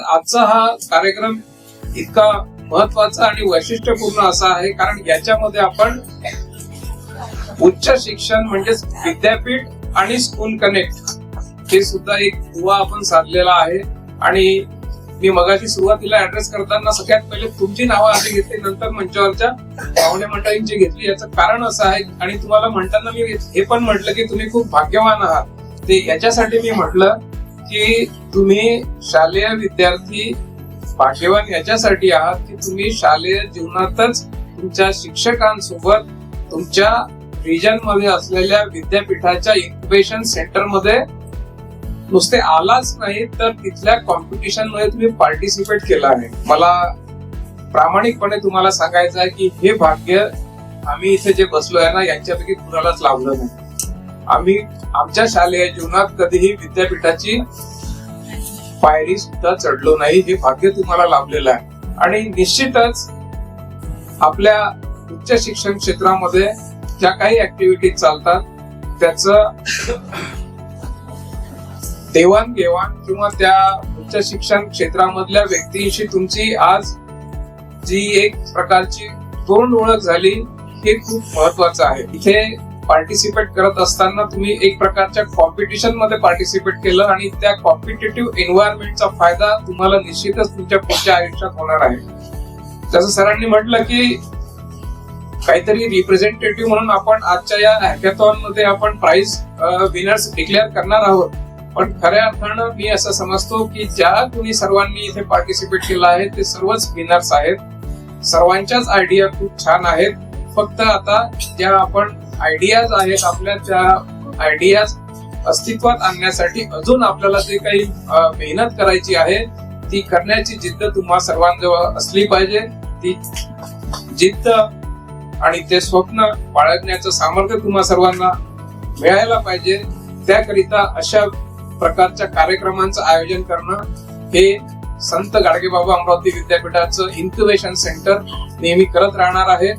आजचा हा कार्यक्रम इतका महत्त्वाचा आणि वैशिष्ट्यपूर्ण असा आहे कारण याच्यामध्ये आपण उच्च शिक्षण म्हणजेच विद्यापीठ आणि स्कूल कनेक्ट हे सुद्धा एक दुवा आपण साधलेला आहे. आणि मी मगाशी सुरुवातीला ऍड्रेस करताना सगळ्यात पहिले तुमची नावं आधी घेतली नंतर मंचावरच्या पाहुणे मंडळींची घेतली. याचं कारण असं आहे आणि तुम्हाला म्हणताना मी हे पण म्हटलं की तुम्ही खूप भाग्यवान आहात. ते याच्यासाठी मी म्हटलं की तुम्ही शालेय विद्यार्थी भाग्यवान याच्यासाठी आहात की तुम्ही शालेय जीवनातच तुमच्या शिक्षकांसोबत तुमच्या रिजनमध्ये असलेल्या विद्यापीठाच्या इन्क्युबेशन सेंटरमध्ये नुसते आलाच नाही तर तिथल्या कॉम्पिटिशनमध्ये तुम्ही पार्टिसिपेट केला आहे. मला प्रामाणिकपणे तुम्हाला सांगायचं आहे की हे भाग्य आम्ही इथे जे बसलो आहे ना यांच्यापैकी कुणालाच लाभलं नाही. आम्ही आमच्या शालेय जीवनात कधीही विद्यापीठाची पायरी सुद्धा चढलो नाही हे भाग्य तुम्हाला लाभलेलं आहे. आणि निश्चितच आपल्या उच्च शिक्षण क्षेत्रामध्ये ज्या काही ऍक्टिव्हिटीज चालतात त्याचं देवाणघेवाण किंवा त्या उच्च शिक्षण क्षेत्रामधल्या व्यक्तींशी तुमची आज जी एक प्रकारची तोंड ओळख झाली हे खूप महत्वाचं आहे. इथे पार्टिसिपेट करत असताना तुम्ही एक प्रकारच्या कॉम्पिटिशनमध्ये पार्टिसिपेट केलं आणि त्या कॉम्पिटेटिव्ह एन्व्हायरमेंटचा फायदा तुम्हाला निश्चितच तुमच्या पुढच्या आयुष्यात होणार आहे. जसं सरांनी म्हटलं की काहीतरी रिप्रेझेंटेटिव्ह म्हणून आपण आजच्या या हॅकॅथॉनमध्ये आपण प्राइज विनर्स डिक्लेअर करणार आहोत. पण खऱ्या अर्थानं मी असं समजतो की ज्या कुणी सर्वांनी इथे पार्टिसिपेट केलं आहे ते सर्वच विनर्स आहेत. सर्वांच्याच आयडिया खूप छान आहेत. फक्त आता ज्या आपण आयडियाज आहेत आपल्या त्या आयडियाज अस्तित्वात आणण्यासाठी अजून आपल्याला जे काही मेहनत करायची आहे ती करण्याची जिद्द तुम्हा सर्वांजवळ असली पाहिजे. ती जिद्द आणि ते स्वप्न बाळगण्याचं सामर्थ्य तुम्हा सर्वांना मिळायला पाहिजे. त्याकरिता अशा प्रकारच्या कार्यक्रमांचं आयोजन करणं हे संत गाडगेबाबा अमरावती विद्यापीठाचं इन्क्युबेशन सेंटर नेहमी करत राहणार आहे.